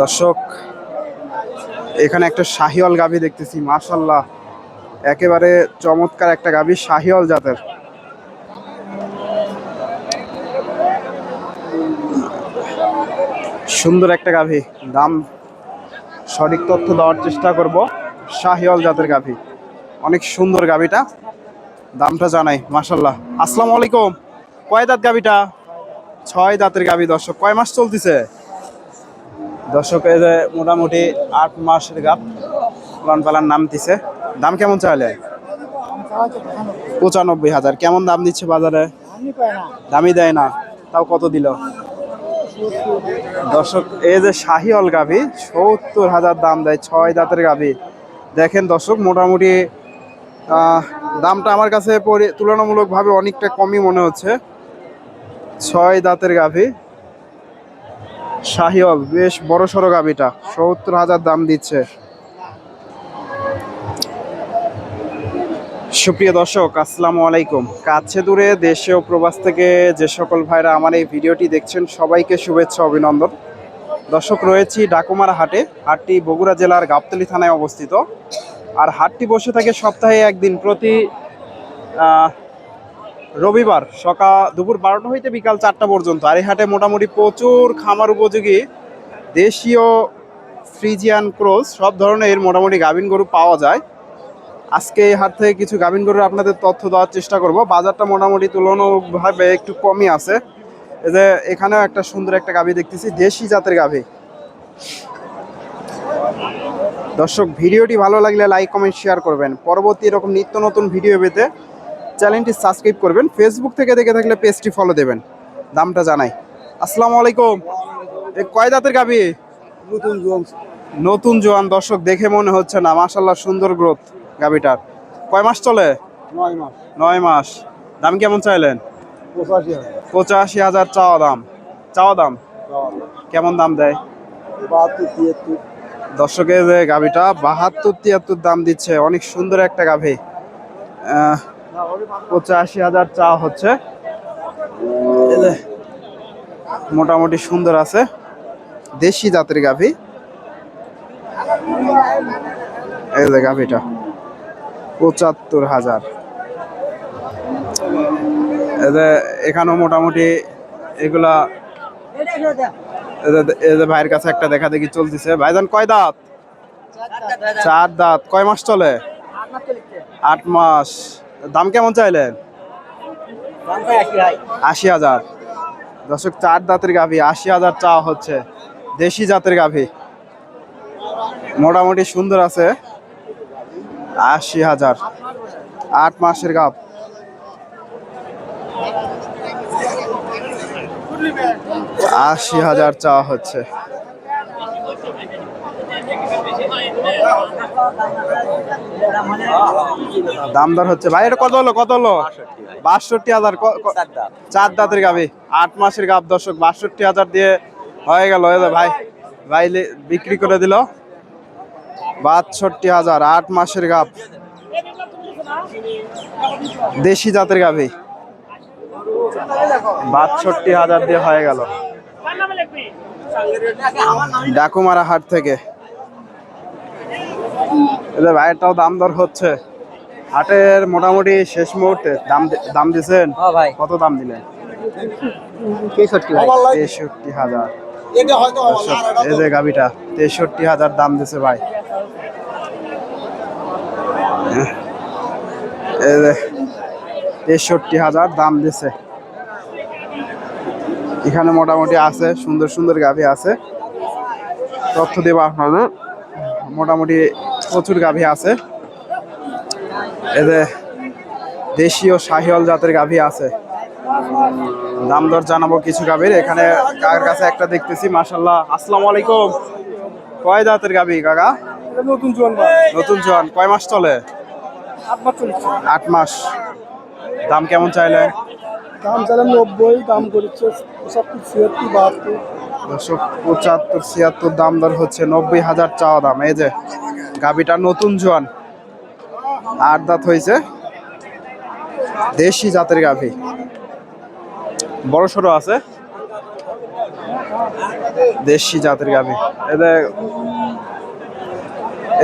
দর্শক, এখানে একটা শাহিওয়াল গাভী দেখতেছি মাশাল্লাহ একেবারে চমৎকার একটা গাভী, শাহিওয়াল জাতের। সুন্দর একটা গাভী, দাম সঠিক তথ্য দেওয়ার চেষ্টা করব, শাহিওয়াল জাতের গাভী। অনেক সুন্দর গাভীটা, দামটা জানাই মাশাল্লাহ আসসালামু আলাইকুম। কয় দাঁত গাভীটা? ছয় দাঁতের গাভী, দর্শক, কয় মাস চলতেছে? দর্শক, এই যে মোটামুটি আট মাসের গাপ পালান পালান নাম দিছে। দাম কেমন চাইলে? পঁচানব্বই হাজার। কেমন দাম দিচ্ছে বাজারে? দামই দেয় না। তাও কত দিল? দর্শক, এই যে শাহিওয়াল গাভী, সত্তর হাজার দাম দেয়, ছয় দাঁতের গাভী। দেখেন দর্শক, মোটামুটি দামটা আমার কাছে তুলনামূলকভাবে অনেকটা কমই মনে হচ্ছে। ছয় দাঁতের গাভী। শাহিওয়াল, বেশ বড় সড়ো গাভীটা, সত্তর হাজার দাম দিচ্ছে। সুপ্রিয় দর্শক, আসসালামু আলাইকুম। কাছে দূরে দেশে ও প্রবাস থেকে যে সকল ভাইরা আমার এই ভিডিওটি দেখছেন, সবাইকে শুভেচ্ছা, অভিনন্দন। দর্শক, রয়েছি ডাকুমার হাটে, হাটটি বগুড়া জেলার গাবতলি থানায় অবস্থিত। আর হাটটি বসে থাকে সপ্তাহে একদিন প্রতি রবিবার সকাল দুপুর বারোটা হইতে বিকাল চারটা পর্যন্ত। আর এই হাটে মোটামুটি প্রচুর খামার উপযোগী, দেশীয় ফ্রিজিয়ান ক্রোস, সব ধরনের মোটামুটি গাভিন গরু পাওয়া যায়। আজকে এই হাট থেকে কিছু গাভিন গরুর আপনাদের তথ্য দেওয়ার চেষ্টা করব। বাজারটা মোটামুটি তুলনামূলকভাবে একটু কমই আছে। এই যে এখানেও একটা সুন্দর একটা গাভি দেখতেছি, দেশি জাতের গাভি। দর্শক, ভিডিওটি ভালো লাগলে লাইক, কমেন্ট, শেয়ার করবেন। পরবর্তী এরকম নিত্য নতুন ভিডিও পেতে চ্যানেলটি সাবস্ক্রাইব করবেন ফেসবুক থেকে দেখে থাকলে পেজটি ফলো দেবেন। দামটা জানাই। আসসালামু আলাইকুম। এ কয় দাঁতের গাভি? নতুন জোয়ান। নতুন জোয়ান দর্শক দেখে মনে হচ্ছে না মাশাল্লাহ সুন্দর গ্রোথ গাভিটার। কয় মাস চলে? নয় মাস। নয় মাস। দাম কেমন চাইলেন? পঁচাশি হাজার। চাওয়া দাম। চাওয়া দাম? কেমন দাম দেয়? দর্শকের গাভিটা বাহাত্তর তিয়াত্তর দাম দিচ্ছে। অনেক সুন্দর একটা গাভি। পঁচাশি হাজার চা হচ্ছে। মোটামুটি সুন্দর আছে। দেশি জাতের গাভি। এই যে গাভিটা পঁচাত্তর হাজার। এখানেও মোটামুটি এগুলা ভাইয়ের কাছে একটা দেখা দেখি চলতেছে। ভাইজান কয় দাঁত? চার দাঁত। কয় মাস চলে। আট মাস। দাম কেমন চাইলেন? আশি হাজার। দর্শক চার দাঁতের গাভী আশি হাজার চা হচ্ছে দেশি জাতের গাভী। মোটামুটি সুন্দর আছে। আশি হাজার। আট মাসের গাভ। আশি হাজার চা হচ্ছে। দাম দর হচ্ছে। ভাই এটা কত হলো? কত হলো? বাষট্টি হাজার। চার দাঁতের গাভি। আট মাসের গাভ দর্শক বাষট্টি হাজার দিয়ে হয়ে গেল। ভাই ভাই বিক্রি করে দিল। বাষট্টি হাজার আট মাসের গাভ। দেশি জাতের গাভি। বাষট্টি হাজার দিয়ে হয়ে গেল। ডাকুমারা হাট থেকে। ভাইয়েরটাও দাম দর হচ্ছে। হাটের মোটামুটি শেষ মুহূর্তে দাম দাম দিছেন? হ্যাঁ ভাই। কত দাম দিলেন? তেষট্টি হাজার। এই যে গাবিটা তেষট্টি হাজার দাম দিছে ভাই। এই তেষট্টি হাজার দাম দিছে। এখানে মোটামুটি আছে সুন্দর সুন্দর গাভি আছে। তথ্য দেবো আপনাদের। মোটামুটি প্রচুর গাভি আছে। যে দেশীয় শাহিওয়াল জাতের গাভি আছে। দাম দর জানাব কিছু গাভীর। এখানে কাকার কাছে একটা দেখতেছি মাশাল্লাহ আসসালামু আলাইকুম। কয় দাঁতের গাভি কাকা? নতুন জোয়ান নতুন জোয়ান। কয় মাস চলে? আট মাস আট মাস। দাম কেমন চাইলে দাম চালাম নব্বই, দাম করেছে পঁচাত্তর, ছিয়াত্তর, বাহাত্তর। দশক পঁচাত্তর, ছিয়াত্তর, দাম দর হচ্ছে নব্বই হাজার চাওয়া দাম। এই যে, গাভিটা নতুন জোয়ান। আট দাঁত হয়েছে দেশি জাতের গাভি। বড় সড়ো আছে। দেশি জাতের গাভি। এদের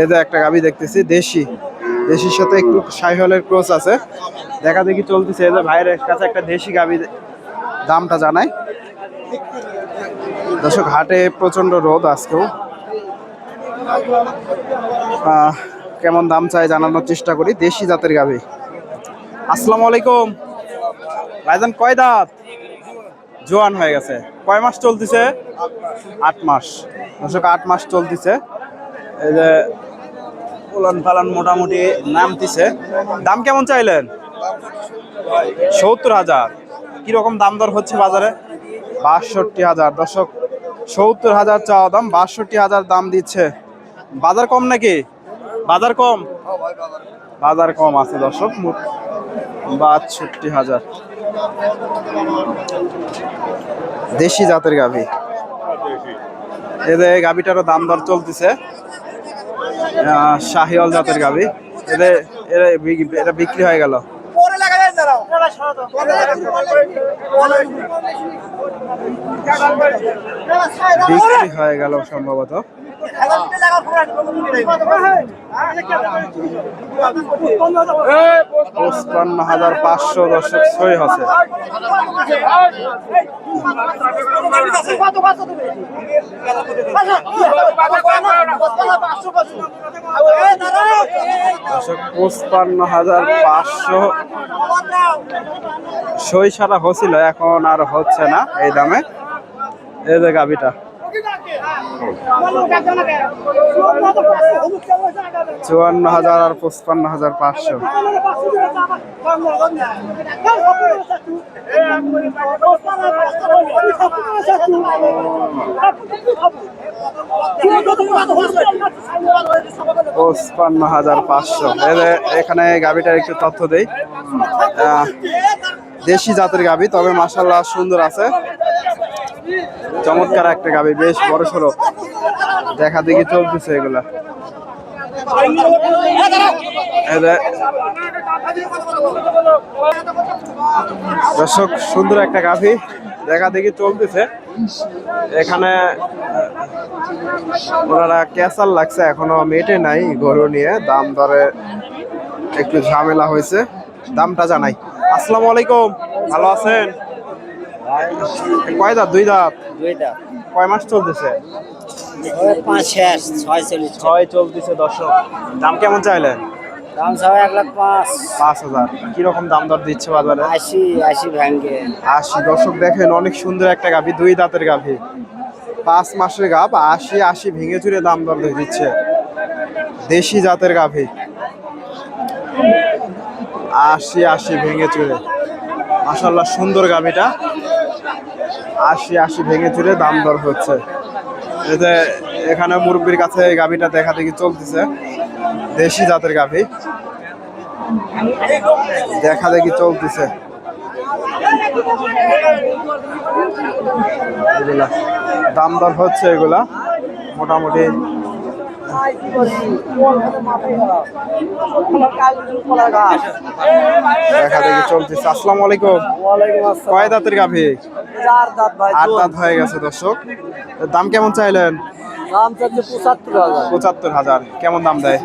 এদের একটা গাভি দেখতেছি, দেশি। দেশির সাথে একটু সাইহলের ক্রস আছে। দেখা দেখি চলতেছে। এদের ভাইয়ের কাছে একটা দেশি গাভি দামটা জানাই। দর্শক, হাটে প্রচণ্ড রোদ আজকেও। কেমন দাম চাই জানানোর চেষ্টা করি। দেশি জাতের গাভি আসসালামু আলাইকুম। ভাইজান, কয় দাঁত? জোয়ান হয়ে গেছে। কয় মাস চলতেছে? আট মাস। দর্শক, আট মাস চলতেছে। এই যে উলান পালান মোটামুটি নামতিছে। দাম কেমন চাইলেন? সত্তর হাজার। কীরকম দাম দর হচ্ছে বাজারে? বাষট্টি হাজার। দর্শক সত্তর হাজার চাওয়া দাম বাষট্টি হাজার দাম দিচ্ছে। বাজার কম নাকি? বাজার কম? বাজার কম আছে দর্শক বাষট্টি হাজার। দেশি জাতের গাভী। এদের গাভীটারও দাম দর চলতেছে। আহ, শাহিওয়াল জাতের গাবি। এদের এরা এটা বিক্রি হয়ে গেল। বিক্রি হয়ে গেল সম্ভবত। পঁচপান্ন হাজার পাঁচশো দর্শক ছয় আছে দর্শক পঁচপান্ন হাজার পাঁচশো সই সারা হচ্ছিল, এখন আর হচ্ছে না এই দামে। এই যে গাভিটা। চুয়ান্ন হাজার আর পঁচপান্ন হাজার পাঁচশো। পঁচপান্ন হাজার পাঁচশো। এখানে গাভিটার একটু তথ্য দেই। দেশি জাতের গাভি, তবে মাসাল্লাহ সুন্দর আছে। চমৎকার একটা গাভি, বেশ বড় সড়ো। দেখা দেখি চলতেছে এগুলা। দর্শক, সুন্দর একটা গাভি, দেখা দেখি চলতেছে। এখানে ওনারা ক্যাসাল লাগছে, এখনও মেটে নাই গরু নিয়ে। দাম দরে একটু ঝামেলা হয়েছে। দামটা জানাই। আসসালামু আলাইকুম। ভালো আছেন? কয় দাঁত? দুই দাঁত? দুইটা কয় মাস চলতেছে? পাঁচ শেষ ছয় চল্লিশ। ছয় চলতেছে দর্শক। দাম কেমন চাইলেন? দাম সব এক লাখ পাঁচ। পাঁচ হাজার। কীরকম দাম দর দিচ্ছে বাজারে? আশি আশি ভ্যাঙ্গে আশি। দর্শক দেখেন অনেক সুন্দর একটা গাভী দুই দাঁতের গাভী। পাঁচ মাসের গাভ আশি আশি ভেঙে চুরে দাম দর দিচ্ছে। দেশি জাতের গাভী। আশি আশি ভেঙে চুরে। মাসাল্লাহ সুন্দর গাভীটা আশি আশি ভেঙে চুরে দাম দর হচ্ছে। এতে এখানে মুরব্বীর কাছে এই গাভীটা দেখা দেখি চলতেছে। দেশি জাতের গাভী। দেখা দেখি চলতেছে। দাম দর হচ্ছে এগুলা। মোটামুটি দেখা দেখি চলতেছে। আসসালামু আলাইকুম। কয় দাঁতের গাভী? আট দাঁত হয়ে গেছে দর্শক। দাম কেমন চাইলেন? দাম চাচ্ছে পঁচাত্তর হাজার। পঁচাত্তর হাজার। কেমন দাম দেয়?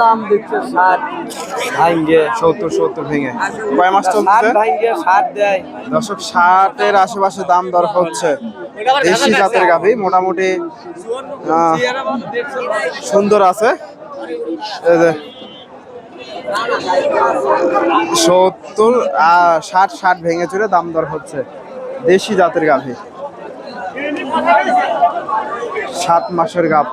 দাম দিচ্ছে ষাট। ভাঙ্গে সত্তর সত্তর ভেঙে। কয় মাস ষাট ভাঙ্গে ষাট দেয়। দর্শক ষাটের আশেপাশে দাম দর হচ্ছে। দেশি জাতের গাভী মোটামুটি সুন্দর আছে। সত্তর আহ, ষাট ষাট ভেঙে চুরে দাম দর হচ্ছে। দেশি জাতের গাভী। সাত মাসের গাপ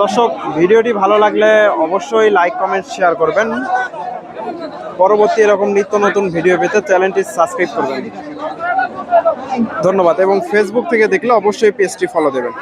দর্শক, ভিডিওটি ভালো লাগলে অবশ্যই লাইক কমেন্ট শেয়ার করবেন। পরবর্তী এরকম নিত্য নতুন ভিডিও পেতে চ্যানেলটি সাবস্ক্রাইব করবেন। ধন্যবাদ। এবং ফেসবুক থেকে দেখলে অবশ্যই পেজটি ফলো দেবেন।